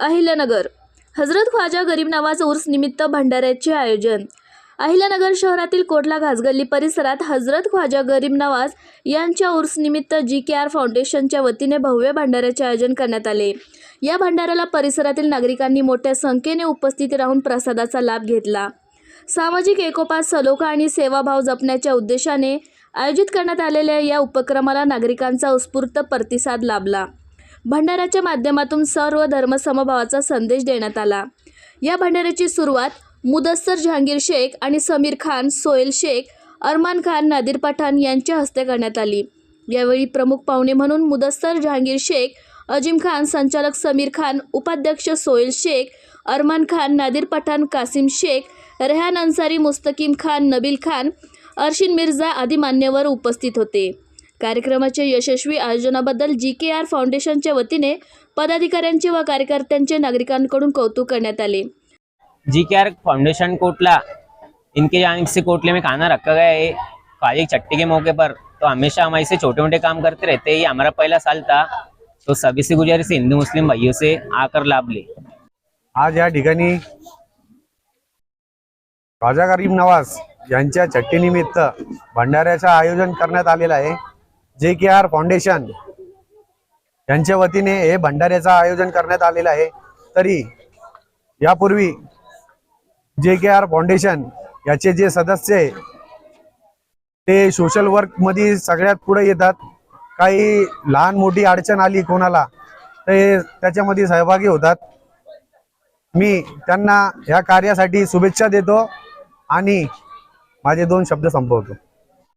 अहिल्यानगर. हजरत ख्वाजा गरीब नवाज उर्स निमित्त भंडाऱ्याचे आयोजन. अहिल्यानगर शहरातील कोटला घासगल्ली परिसरात हजरत ख्वाजा गरीब नवाज यांच्या उर्सनिमित्त जी के आर फाउंडेशनच्या वतीने भव्य भंडाऱ्याचे आयोजन करण्यात आले. या भंडाऱ्याला परिसरातील नागरिकांनी मोठ्या संख्येने उपस्थित राहून प्रसादाचा लाभ घेतला. सामाजिक एकोपा सलोखा आणि सेवाभाव जपण्याच्या उद्देशाने आयोजित करण्यात आलेल्या या उपक्रमाला नागरिकांचा उत्स्फूर्त प्रतिसाद लाभला. भंडाराच्या माध्यमातून सर्व धर्म समभावाचा संदेश देण्यात आला. या भंडाऱ्याची सुरुवात मुदस्सर जहांगीर शेख आणि समीर खान सोहेल शेख अरमान खान नादिर पठाण यांच्या हस्ते करण्यात आली. यावेळी प्रमुख पाहुणे म्हणून मुदस्सर जहांगीर शेख अजिम खान संचालक समीर खान उपाध्यक्ष सोहेल शेख अरमान खान नादिर पठाण कासिम शेख रेहान अन्सारी मुस्तकीम खान नबील खान अर्शिन मिर्झा आदी मान्यवर उपस्थित होते. कार्यक्रमाच्या यशस्वी आयोजनाबद्दल जी के आर फाउंडेशनच्या वतीने पदाधिकाऱ्यांचे व कार्यकर्त्यांचे नागरिकांकडून कौतुक करण्यात आले. G K R foundation Kotla इनके जाने से कोटले में खाना रखा गया है. ख्वाजा की छट्टी के मौके पर तो हमेशा हम ऐसे छोटे मोटे काम करते रहते हैं. ये हमारा पहला साल था तो सभी से गुजारिश हिंदू मुस्लिम भाइयों से आकर लाभ ले। आज या ठिकाणी ख्वाजा गरीब नवाज यांच्या छट्टीनिमित्त भंडाऱ्याचं आयोजन करण्यात आलेलं आहे. जे के आर फाउंडेशन यांच्या वतीने हे भंडाऱ्याचं आयोजन करण्यात आलेलं आहे. तरी यापूर्वी जे के आर फाउंडेशन याचे जे सदस्य आहे ते सोशल वर्कमध्ये सगळ्यात पुढे येतात. काही लहान मोठी अडचण आली कोणाला ते त्याच्यामध्ये सहभागी होतात. मी त्यांना या कार्यासाठी शुभेच्छा देतो आणि माझे दोन शब्द संपवतो.